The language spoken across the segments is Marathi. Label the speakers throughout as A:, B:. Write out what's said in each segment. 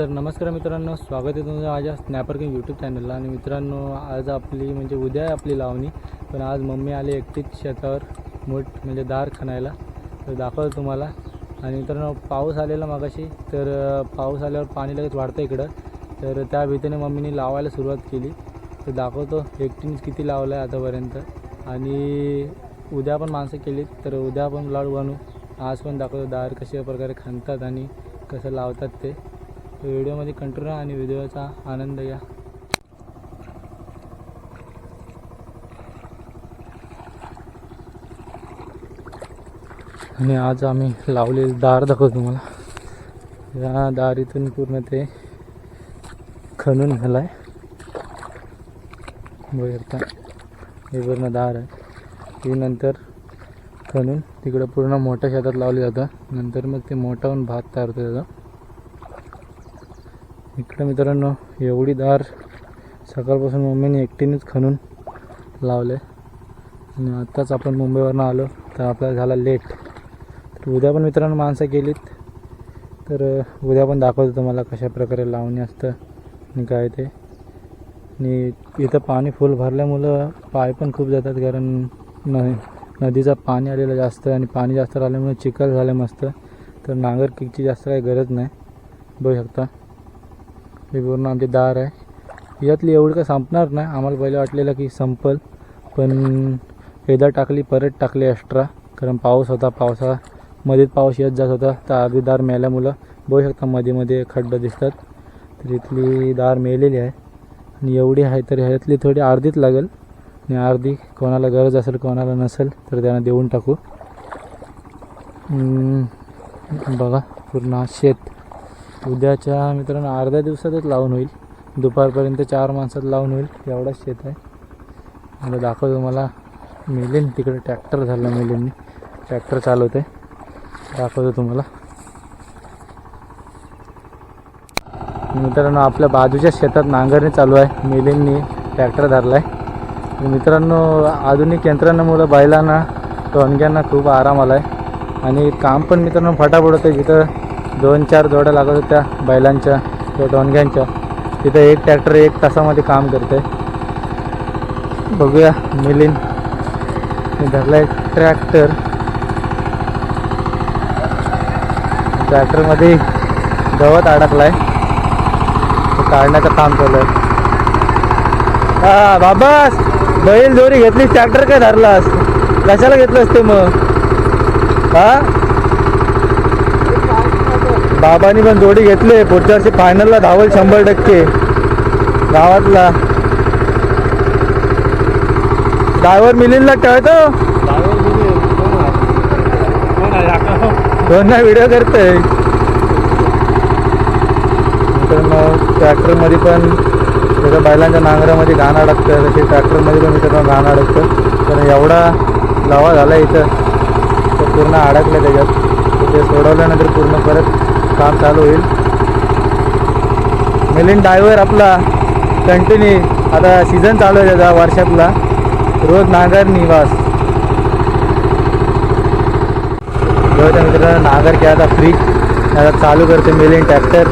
A: तर नमस्कार मित्रांनो स्वागत आहे तुमचं माझ्या स्नॅपर किंग यूट्यूब चॅनलला आणि मित्रांनो आज आपली म्हणजे उद्या आहे आपली लावणी पण आज मम्मी आली एकटीच शेतावर मूठ म्हणजे दार खणायला. तर दाखवतो तुम्हाला. आणि मित्रांनो पाऊस आलेला मागाशी तर पाऊस आल्यावर पाणी लगेच वाढतं इकडं. तर त्या भीतीने मम्मीने लावायला सुरुवात केली. तर दाखवतो एकटीनेच किती लावलं आहे आतापर्यंत. आणि उद्या पण माणसं केलीत तर उद्या पण लाडू बनू आज पण दाखवतो दार कशा प्रकारे खणतात आणि कसं लावतात ते. व्हिडिओमध्ये कंट्रोल राहा आणि व्हिडिओचा आनंद घ्या आणि आज आम्ही लावलेले दार दाखवतो तुम्हाला. या दारीतून पूर्ण ते खणून घालाय. बघता हे पूर्ण दार आहे. ती नंतर खणून तिकडं पूर्ण मोठ्या शेतात लावले जातं. नंतर मग ते मोठा होऊन भात तयार होतो त्याचा. इकडं मित्रांनो एवढी दार सकाळपासून मम्मीने एकटीनेच खणून लावले. आणि आत्ताच आपण मुंबईवरनं आलो तर आपल्याला झाला लेट तर उद्या पण मित्रांनो माणसं गेलीत. तर उद्या पण दाखवतो तुम्हाला कशा प्रकारे लावणी असतं आणि काय ते. आणि इथं पाणी फुल भरल्यामुळं पाय पण खूप जातात कारण न नदीचं पाणी आलेलं जास्त आणि पाणी जास्त राहिल्यामुळे चिखल झालं मस्त. तर नांगरकिकची जास्त काही गरज नाही. बघू शकता. हे पूर्ण आमचे दार आहे. यातली एवढं काय संपणार नाही. आम्हाला पहिले वाटलेलं की संपल. पण एकदा टाकली परत टाकली एक्स्ट्रा कारण पाऊस होता पावसा मध्येच पाऊस येत जात होता. तर अर्धी दार मेल्यामुळं बघू शकता मध्ये मध्ये खड्डं दिसतात. तर इथली दार मेलेली आहे. आणि एवढी आहे तर ह्यातली थोडी अर्धीच लागेल. आणि अर्धी कोणाला गरज असेल कोणाला नसेल तर त्यांना देऊन टाकू. बघा पूर्ण शेत. उद्याच्या मित्रांनो अर्ध्या दिवसातच लावून होईल. दुपारपर्यंत चार माणसात लावून होईल. एवढाच शेत आहे. मला दाखवतो तुम्हाला. मिलेन तिकडे ट्रॅक्टर झाला मिलेननी. ट्रॅक्टर चालवते दाखवतो तुम्हाला. मित्रांनो आपल्या बाजूच्या शेतात नांगरणी चालू आहे. मिलेंनी ट्रॅक्टर धरला आहे मित्रांनो आधुनिक यंत्रणामुळं बैलांना टोणग्यांना खूप आराम आला आहे आणि काम पण मित्रांनो फटाफट होतं जिथं दोन चार जोड्या लागत होत्या बैलांच्या किंवा टोणग्यांच्या तिथं एक ट्रॅक्टर एक तासामध्ये काम करते. बघूया मिलिन धरला एक ट्रॅक्टर ट्रॅक्टरमध्ये गवत अडकलाय. तो काढण्याचं काम चालू आहे. हा बाबास! बैल जोरी घेतली ट्रॅक्टर काय धरलास? कशाला घेतलंस ते मग? हा? बाबांनी पण जोडी घेतली. पुढच्या वर्षी फायनलला धावल शंभर टक्के. गावातला. ड्रायव्हर मिलिंदला टळतो? दोन ना व्हिडिओ करतोय. मग ट्रॅक्टरमध्ये पण जसं बैलांच्या नांगरामध्ये घाण अडकतं तसे ट्रॅक्टरमध्ये पण मित्रांनो घाण अडकतं कारण एवढा लावा झाला इथं. तर पूर्ण अडकलं त्याच्यात. ते सोडवल्यानंतर पूर्ण परत काम चालू होईल. मिलिंद डायवर आपला कंटिन्यू आता सीझन चालू आहे त्याचा वर्षातला. रोज नागर निवास. बघा मित्रांनो नांगर की आता फ्री आता चालू करते मिलिंद ट्रॅक्टर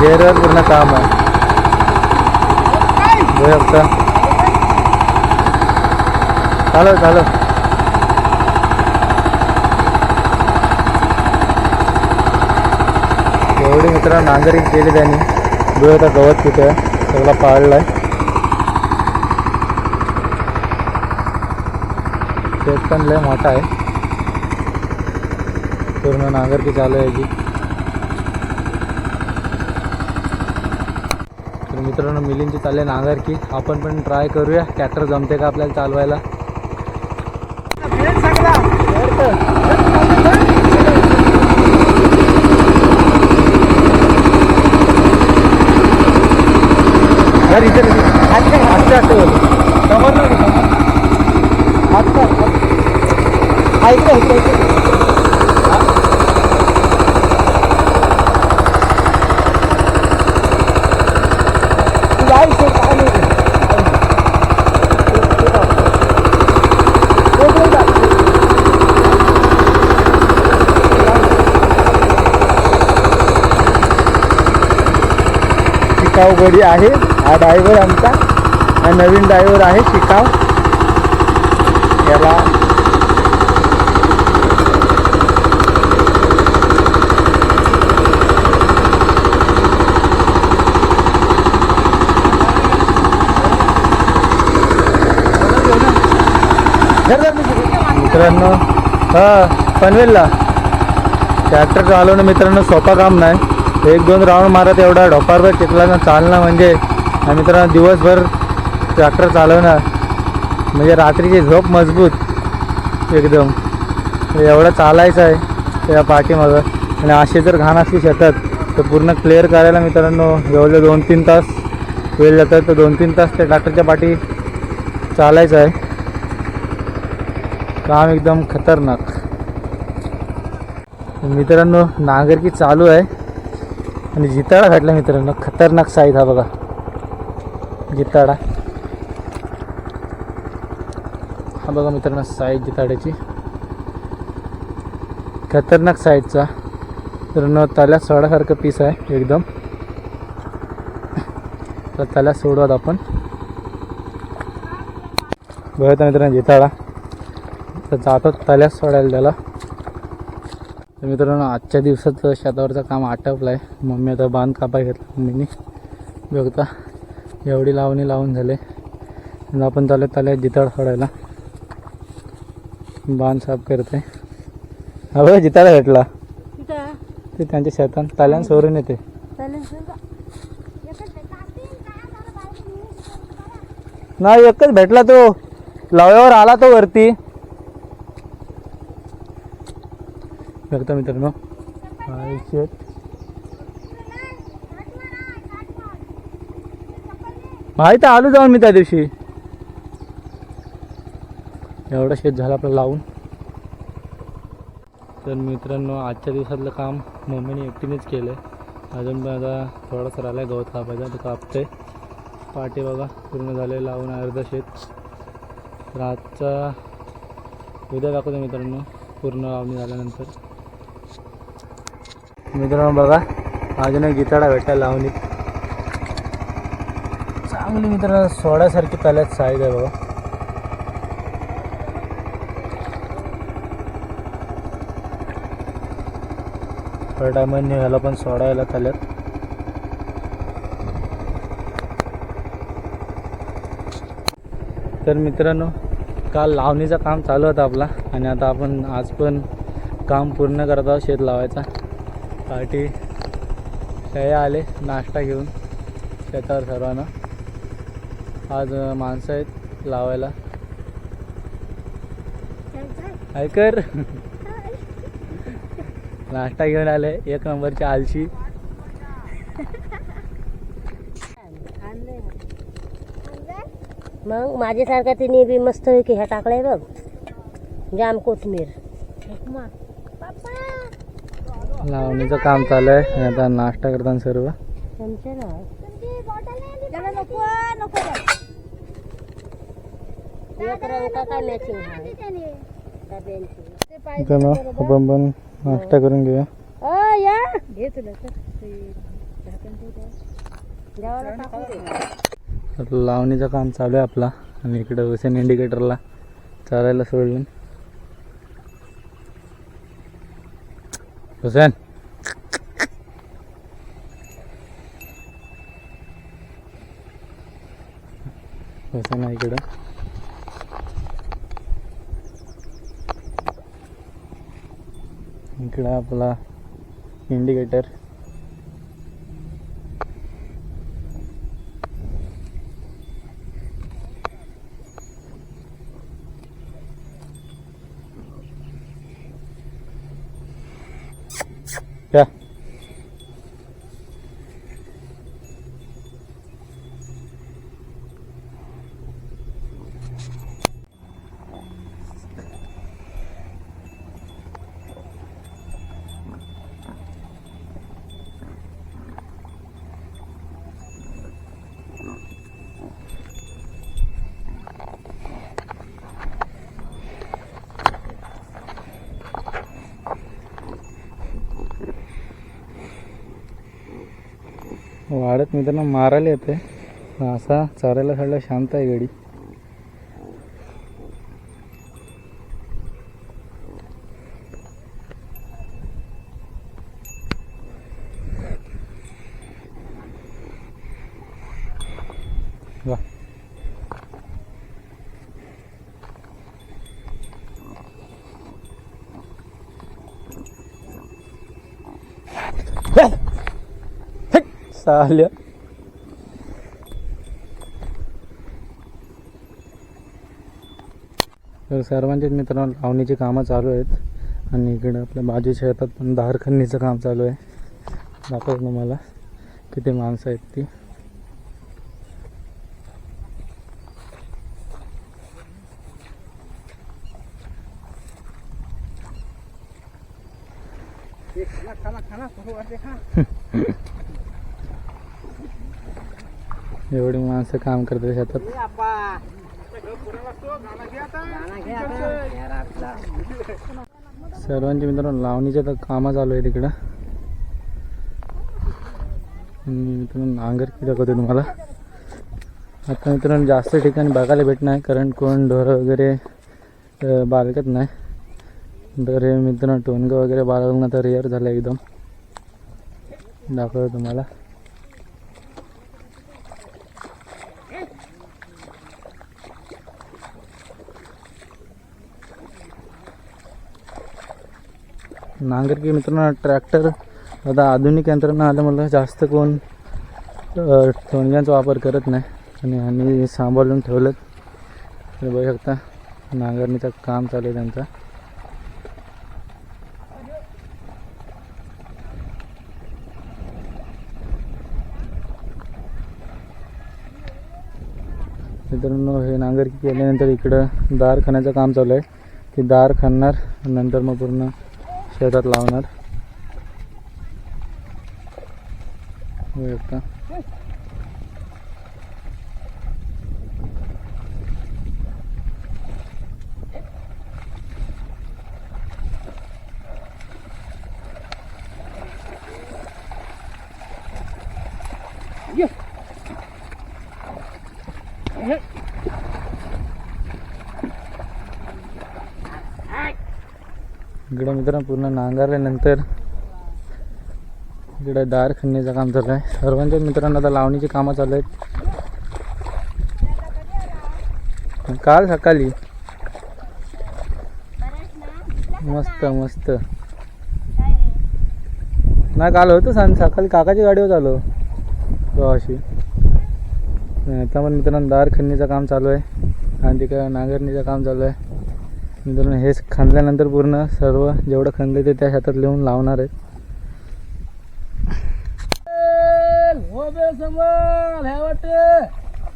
A: गेअरवर पूर्ण काम आहे. बघा चालव चालव एवढी मित्र नांगरी केली त्यांनी. बघू आता गवत तिथे सगळं सगळा पाळलाय. शेत पण लय मोठा आहे. पूर्ण नांगरकी चालू आहे याची. तर मित्रांनो मिलिंची चालले नांगरकी आपण पण ट्राय करूया. ट्रॅक्टर जमते का आपल्याला चालवायला? घर इथे आहे. हा ड्रायव्हर आमचा. हा नवीन ड्रायव्हर आहे शिकाव. याला मित्रांनो हा पनवेलला. ट्रॅक्टर चालवणं मित्रांनो सोपा काम नाही. एक दोन राऊंड मारत एवढा ढोपारभर टिकला ना चालणं म्हणजे आणि मित्रांनो दिवसभर ट्रॅक्टर चालवणं म्हणजे रात्रीची झोप मजबूत एकदम. एवढं चालायचं आहे त्या पाठीमागं. आणि अशी जर घाण असली शेतात तर पूर्ण क्लिअर करायला मित्रांनो जवळजवळ दोन तीन तास वेळ जातात तर दोन तीन तास त्या ट्रॅक्टरच्या पाठी चालायचं आहे. काम एकदम खतरनाक. मित्रांनो नांगरकी चालू आहे. आणि जिताडा घातला मित्रांनो खतरनाक साईज हा बघा. जिताडा हा बघा मित्रांनो साईज जिताड्याची खतरनाक साईजचा. मित्रांनो तल्यात सोडासारखं पीस आहे एकदम. तर त्याला सोडवत आपण. बघता मित्रांनो जिताडा तर जातो तल्या सोडायला त्याला. तर मित्रांनो आजच्या दिवसाचं शेतावरचं काम आटपलं आहे मम्मी आता बांध कापाय घेतला मम्मीने. बघता. एवढी लावणी लावून झाले. आपण चालू तल्यात जिताड सोडायला. बांध साफ करते हा बघा जिताडा भेटला. ते त्यांच्या शेतात तल्यान सोडून येते. नाही एकच भेटला तो. लाव्यावर आला तो वरती. बघता मित्रांनो हा शेत माहीत आलो जाऊन मी त्या दिवशी. एवढं शेत झालं आपलं लावून. तर मित्रांनो आजच्या दिवसातलं काम मम्मीने एकटीनेच केलं आहे अजून पण आता थोडासा राहिला आहे गवत कापायचा तर कापते पाटे बघा पूर्ण झाले लावून अर्ध शेत. रातचा उद्या दाखवतो मित्रांनो पूर्ण लावणी झाल्यानंतर. मित्रांनो बघा अजून एक गिताडा भेटला लावणीत. चांगली मित्रांनो सोड्यासारखी तल्यात साईज आहे बघा. डायमंड टायमाने ह्याला पण सोडायला चालत तर मित्रांनो काल लावणीचं काम चालू होतं आपला आणि आता आपण आज पण काम पूर्ण करत आहोत शेत लावायचा. पार्टी काही आले नाश्ता घेऊन शेतावर सर्वांना. आज माणसं आहेत लावायला. ऐकर नाश्ता घेऊन आले एक नंबरची आलशी.
B: मग माझ्यासारखा तिने बी मस्त की ह्या टाकलाय बघ. जाम कोथमीर.
A: लावणीचं काम चालू आहे आता नाश्ता करताना सर्व.
B: चमचे ना
A: मित्रांनो आपण पण नाश्ता करून घेऊया. लावणीचं काम चालू आहे आपला. आणि इकडे हुसेन इंडिकेटरला चालायला सोडलं. हुसेन हुसेन इकडं. इकडं आपला इंडिकेटर या वाढत मित्रांनो मारायला येते असा चारायला खायला शांत आहे गडी साल्या तर सर्वांचेच मित्रांनो लावणीची कामं चालू आहेत. आणि इकडं आपल्या बाजूच्या शेतात पण दारखंडीचं काम चालू आहे. दाखवतो तुम्हाला किती माणसं आहेत ती एवढी माणसं काम करतात शेतात. सर्वांचे मित्रांनो लावणीच्या तर कामं चालू आहे तिकडं मित्रांनो नांगर किती दाखवते तुम्हाला. आता मित्रांनो जास्त ठिकाणी बघायला भेटणार कारण कोण ढोरं वगैरे बालकत नाही. तर हे मित्रांनो टोनगं वगैरे बाळगणं तर रेअर झालं एकदम. दाखवतो तुम्हाला. नांगर की मित्रांनो ट्रॅक्टर आता आधुनिक यंत्रणा आल्यामुळं जास्त कोण टोणग्यांचा वापर करत नाही. आणि आम्ही सांभाळून ठेवलं तर बघू शकता नांगरणीचं काम चालू आहे त्यांचं. मित्रांनो हे नांगरकी केल्यानंतर इकडं दार खाण्याचं काम चालू आहे. ती दार खाणार नंतर मग पूर्ण शेतात लावणार बघू शकता इकडं मित्रांनो पूर्ण नांगरल्यानंतर इकडं दार खणण्याचं काम चालू आहे. सर्वांच्या मित्रांनो आता लावणीची कामं चालू आहेत. काल सकाळी मस्त मस्त. नाही काल होतं सांग सकाळी काकाची गाडीवर आलो प्रवाशी आता पण मित्रांनो दार खणणीचं काम चालू आहे. आणि तिकडं नांगरणीचं काम चालू आहे. मित्रांनो हेच खणल्यानंतर पूर्ण सर्व जेवढं खणले ते त्या शेतात लिहून लावणार आहेत.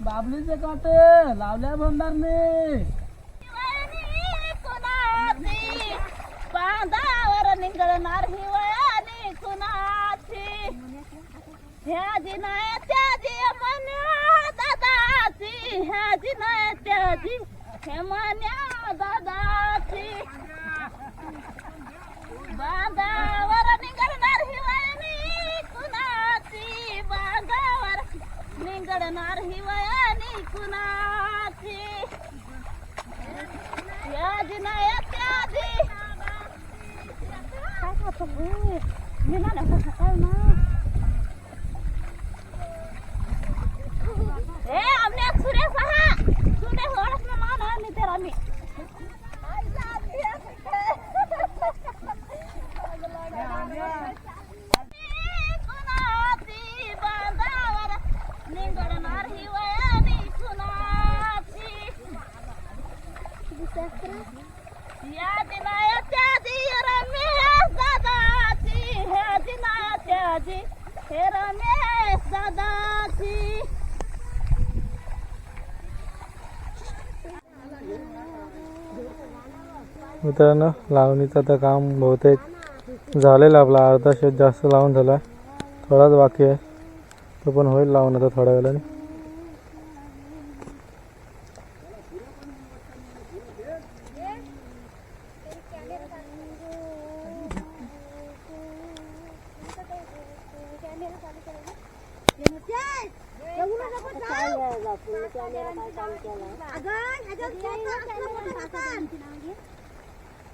C: बाबलीचे काटे लावल्या भंडारने.
B: बांधावर निघणार हिवयानी कुणाची? ह्या जिनाय त्याजी मन्या दादाची ह्या जिनाय त्याजी हे मन्या दादाची बांधावर निघणार हिवयानी कुणाची बांधावर निघणार हिवयानी कुणाची या जिनाय त्याजी काय खातो गं? मी ना नको सकाळ ना ए आमने सुरे सहा सुने होडस ना मान मी तेरा मी कुणाची बांधावर निंगडणार हिवयानी कुणाची या दिनाया त्याजी रमेश दादाची ह्या दिनाया त्याजी हे रमेश दादाची
A: मित्रांनो लावणीचं आता काम बहुतेक झालेलं आपला अर्धा शेत जास्त लावून झाला थोडाच बाकी आहे. तो पण होईल लावून आता थोड्या वेळाने
B: बापूने कॅमेरा काय काम केला